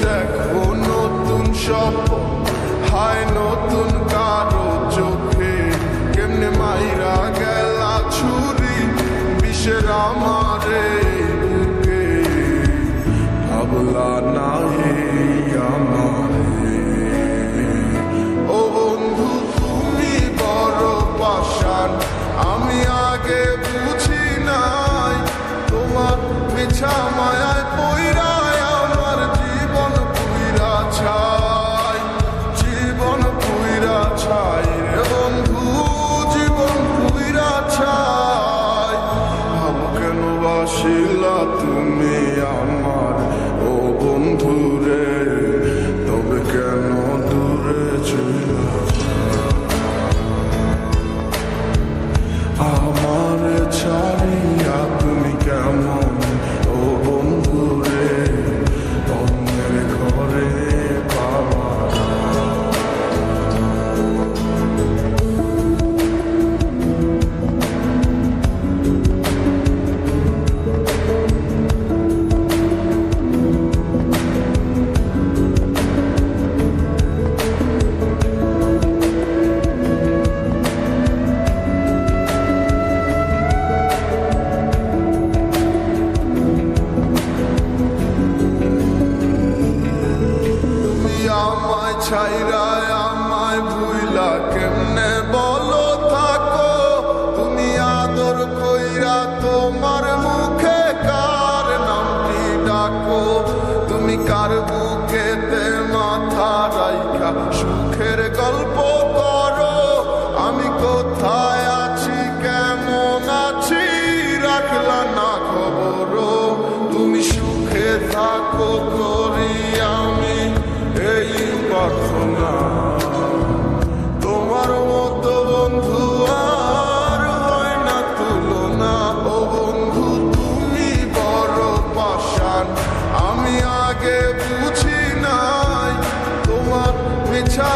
দেখো নতুন স্বপ্ন হায় নতুন কারও চোখে কেমনে মাইরা গেলা ছুরি বিষের আমার ছাইরা আমায় ভুইলা কেমনে? বলো, থাকো, তুমি আদর কইরা তোমার মুখে কার নামটি ডাকো? তুমি কার বুকেতে মাথা রাইখা? সুখের গল্প করো, আমি কোথায় আছি, কেমন আছি? রাখলা না খবরও। তুমি সুখে থাকো তোমার বন্ধু আর না বন্ধু তুমি বড় আমি আগে বুঝি নাই তোমার মিছা